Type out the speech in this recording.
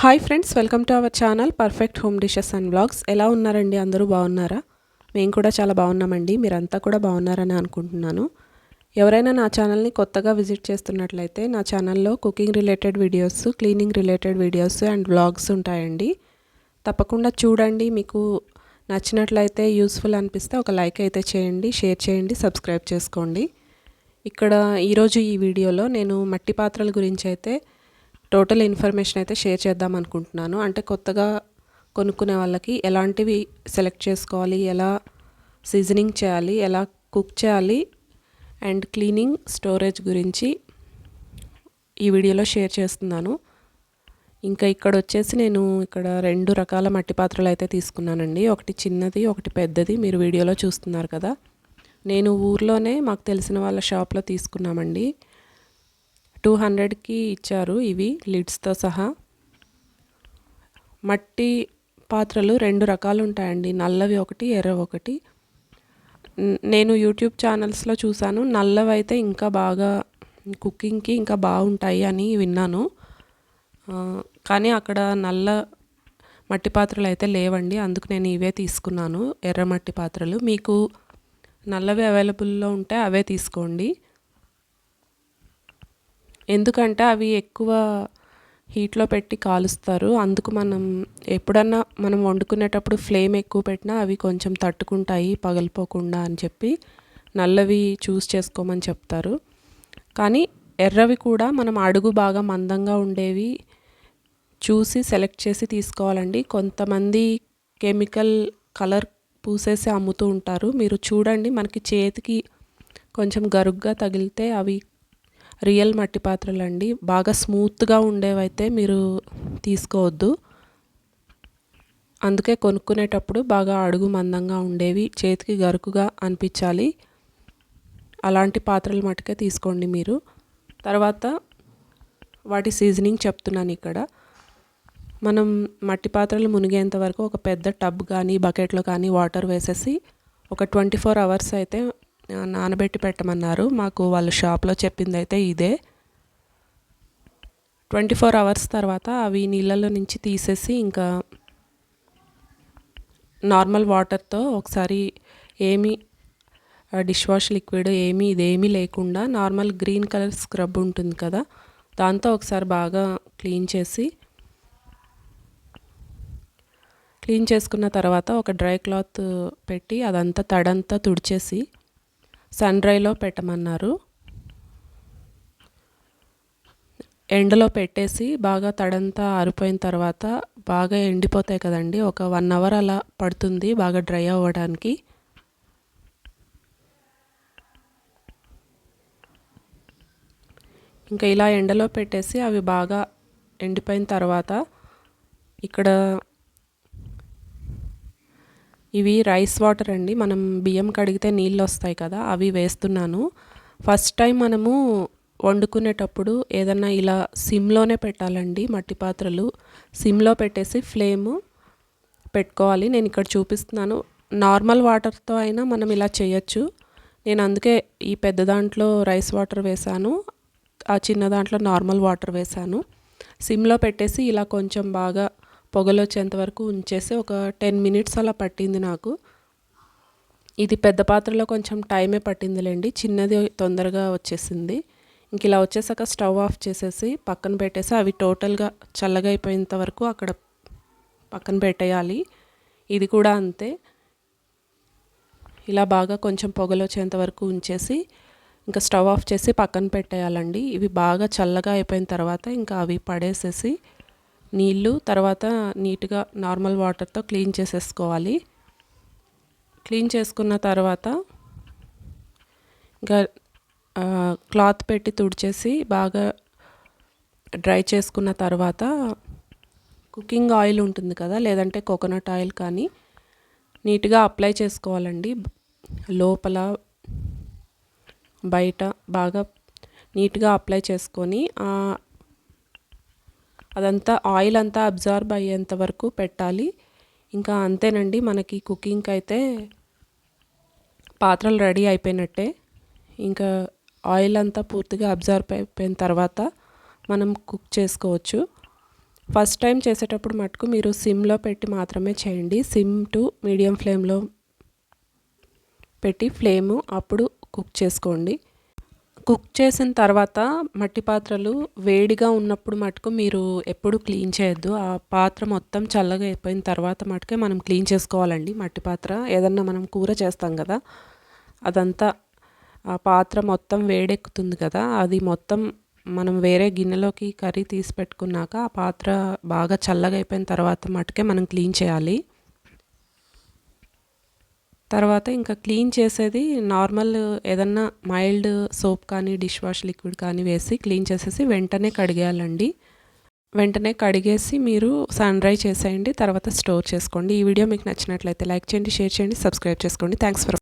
Hi friends welcome to our channel perfect home dishes and vlogs ఎలా ఉన్నారండి అందరూ? బాగున్నారా? మేము కూడా చాలా బాగున్నామండి. మీరంతా కూడా బాగున్నారని అనుకుంటున్నాను. ఎవరైనా నా ఛానల్ని కొత్తగా విజిట్ చేస్తున్నట్లయితే నా ఛానల్లో cooking related videos cleaning related videos and vlogs ఉంటాయండి. తప్పకుండా చూడండి. మీకు నచ్చినట్లయితే యూస్ఫుల్ అనిపిస్తే ఒక లైక్ అయితే చేయండి షేర్ చేయండి సబ్స్క్రైబ్ చేసుకోండి. ఇక్కడ ఈరోజు ఈ వీడియోలో నేను మట్టి పాత్రల గురించి అయితే టోటల్ ఇన్ఫర్మేషన్ అయితే షేర్ చేద్దాం అనుకుంటున్నాను. అంటే కొత్తగా కొనుక్కునే వాళ్ళకి ఎలాంటివి సెలెక్ట్ చేసుకోవాలి ఎలా సీజనింగ్ చేయాలి ఎలా కుక్ చేయాలి అండ్ క్లీనింగ్ స్టోరేజ్ గురించి ఈ వీడియోలో షేర్ చేస్తున్నాను. ఇంకా ఇక్కడ వచ్చేసి నేను ఇక్కడ రెండు రకాల మట్టి పాత్రలు అయితే తీసుకున్నానండి. ఒకటి చిన్నది ఒకటి పెద్దది. మీరు వీడియోలో చూస్తున్నారు కదా. నేను ఊర్లోనే మాకు తెలిసిన వాళ్ళ షాప్లో తీసుకున్నామండి. టూ హండ్రెడ్కి ఇచ్చారు ఇవి లిడ్స్తో సహా. మట్టి పాత్రలు రెండు రకాలు ఉంటాయండి నల్లవి ఒకటి ఎర్రవి ఒకటి. నేను యూట్యూబ్ ఛానల్స్లో చూశాను. నల్లవి అయితే ఇంకా బాగా కుకింగ్కి ఇంకా బాగుంటాయి అని విన్నాను. కానీ అక్కడ నల్ల మట్టి పాత్రలు అయితే లేవండి. అందుకు నేను ఇవే తీసుకున్నాను ఎర్ర మట్టి పాత్రలు. మీకు నల్లవి అవైలబుల్లో ఉంటే అవే తీసుకోండి. ఎందుకంటే అవి ఎక్కువ హీట్లో పెట్టి కాలుస్తారు. అందుకు మనం ఎప్పుడన్నా మనం వండుకునేటప్పుడు ఫ్లేమ్ ఎక్కువ పెట్టినా అవి కొంచెం తట్టుకుంటాయి పగిలిపోకుండా అని చెప్పి నల్లవి చూస్ చేసుకోమని చెప్తారు. కానీ ఎర్రవి కూడా మనం అడుగు బాగా మందంగా ఉండేవి చూసి సెలెక్ట్ చేసి తీసుకోవాలండి. కొంతమంది కెమికల్ కలర్ పూసేసి అమ్ముతూ ఉంటారు. మీరు చూడండి మనకి చేతికి కొంచెం గరుగ్గా తగిలితే అవి రియల్ మట్టి పాత్రలు అండి బాగా స్మూత్గా ఉండేవైతే మీరు తీసుకోవద్దు. అందుకే కొనుక్కునేటప్పుడు బాగా అడుగు మందంగా ఉండేవి చేతికి గరుకుగా అనిపించాలి. అలాంటి పాత్రలు మట్టుకే తీసుకోండి మీరు. తర్వాత వాటి సీజనింగ్ చెప్తున్నాను ఇక్కడ. మనం మట్టి పాత్రలు మునిగేంత వరకు ఒక పెద్ద టబ్ కానీ బకెట్లో కానీ వాటర్ వేసేసి ఒక ట్వంటీ ఫోర్ అవర్స్ అయితే నానబెట్టి పెట్టమన్నారు. మాకు వాళ్ళ షాప్లో చెప్పింది అయితే ఇదే. ట్వంటీ ఫోర్ అవర్స్ తర్వాత అవి నీళ్ళలో నుంచి తీసేసి ఇంకా నార్మల్ వాటర్తో ఒకసారి ఏమీ డిష్ వాష్ లిక్విడ్ ఏమీ ఇదేమీ లేకుండా నార్మల్ గ్రీన్ కలర్ స్క్రబ్ ఉంటుంది కదా దాంతో ఒకసారి బాగా క్లీన్ చేసి క్లీన్ చేసుకున్న తర్వాత ఒక డ్రై క్లాత్ పెట్టి అదంతా తడంతా తుడిచేసి సన్ డ్రైలో పెట్టమన్నారు. ఎండలో పెట్టేసి బాగా తడంతా ఆరిపోయిన తర్వాత బాగా ఎండిపోతాయి కదండి. ఒక వన్ అవర్ అలా పడుతుంది బాగా డ్రై అవ్వడానికి. ఇంకా ఇలా ఎండలో పెట్టేసి అవి బాగా ఎండిపోయిన తర్వాత ఇక్కడ ఇవి రైస్ వాటర్ అండి. మనం బియ్యం కడిగితే నీళ్ళు వస్తాయి కదా అవి వేస్తున్నాను. ఫస్ట్ టైం మనము వండుకునేటప్పుడు ఏదన్నా ఇలా సిమ్లోనే పెట్టాలండి మట్టి పాత్రలు. సిమ్లో పెట్టేసి ఫ్లేమ్ పెట్టుకోవాలి. నేను ఇక్కడ చూపిస్తున్నాను. నార్మల్ వాటర్తో అయినా మనం ఇలా చేయొచ్చు. నేను అందుకే ఈ పెద్ద దాంట్లో రైస్ వాటర్ వేసాను ఆ చిన్న దాంట్లో నార్మల్ వాటర్ వేసాను సిమ్లో పెట్టేసి ఇలా కొంచెం బాగా పొగలొచ్చేంత వరకు ఉంచేసి ఒక టెన్ మినిట్స్ అలా పట్టింది నాకు. ఇది పెద్ద పాత్రలో కొంచెం టైమే పట్టిందిలేండి. చిన్నది తొందరగా వచ్చేసింది. ఇంక ఇలా వచ్చేసాక స్టవ్ ఆఫ్ చేసేసి పక్కన పెట్టేసి అవి టోటల్గా చల్లగా అయిపోయేంత వరకు అక్కడ పక్కన పెట్టేయాలి. ఇది కూడా అంతే. ఇలా బాగా కొంచెం పొగలు వచ్చేంత వరకు ఉంచేసి ఇంకా స్టవ్ ఆఫ్ చేసి పక్కన పెట్టేయాలండి. ఇవి బాగా చల్లగా అయిపోయిన తర్వాత ఇంకా అవి పడేసేసి నీళ్ళు తర్వాత నీట్గా నార్మల్ వాటర్తో క్లీన్ చేసేసుకోవాలి. క్లీన్ చేసుకున్న తర్వాత ఇంకా క్లాత్ పెట్టి తుడిచేసి బాగా డ్రై చేసుకున్న తర్వాత కుకింగ్ ఆయిల్ ఉంటుంది కదా లేదంటే కోకోనట్ ఆయిల్ కానీ నీట్గా అప్లై చేసుకోవాలండి. లోపల బయట బాగా నీట్గా అప్లై చేసుకొని అదంతా ఆయిల్ అంతా అబ్జార్బ్ అయ్యేంత వరకు పెట్టాలి. ఇంకా అంతేనండి మనకి కుకింగ్కి అయితే పాత్రలు రెడీ అయిపోయినట్టే. ఇంకా ఆయిల్ అంతా పూర్తిగా అబ్జార్బ్ అయిపోయిన తర్వాత మనం కుక్ చేసుకోవచ్చు. ఫస్ట్ టైం చేసేటప్పుడు మటుకు మీరు సిమ్లో పెట్టి మాత్రమే చేయండి. సిమ్ టు మీడియం ఫ్లేమ్లో పెట్టి ఫ్లేము అప్పుడు కుక్ చేసుకోండి. కుక్ చేసిన తర్వాత మట్టి పాత్రలు వేడిగా ఉన్నప్పుడు మటుకు మీరు ఎప్పుడు క్లీన్ చేయొద్దు. ఆ పాత్ర మొత్తం చల్లగా అయిపోయిన తర్వాత మటుకే మనం క్లీన్ చేసుకోవాలండి మట్టి పాత్ర. ఏదన్నా మనం కూర చేస్తాం కదా అదంతా ఆ పాత్ర మొత్తం వేడెక్కుతుంది కదా అది మొత్తం మనం వేరే గిన్నెలోకి కర్రీ తీసి పెట్టుకున్నాక ఆ పాత్ర బాగా చల్లగా అయిపోయిన తర్వాత మటుకే మనం క్లీన్ చేయాలి. తర్వాత ఇంకా క్లీన్ చేసేది నార్మల్ ఏదన్నా మైల్డ్ సోప్ కానీ డిష్ వాష్ లిక్విడ్ కానీ వేసి క్లీన్ చేసేసి వెంటనే కడిగేయాలండి. వెంటనే కడిగేసి మీరు సన్ డ్రై చేసేయండి తర్వాత స్టోర్ చేసుకోండి. ఈ వీడియో మీకు నచ్చినట్లయితే లైక్ చేయండి షేర్ చేయండి సబ్స్క్రైబ్ చేసుకోండి. Thanks for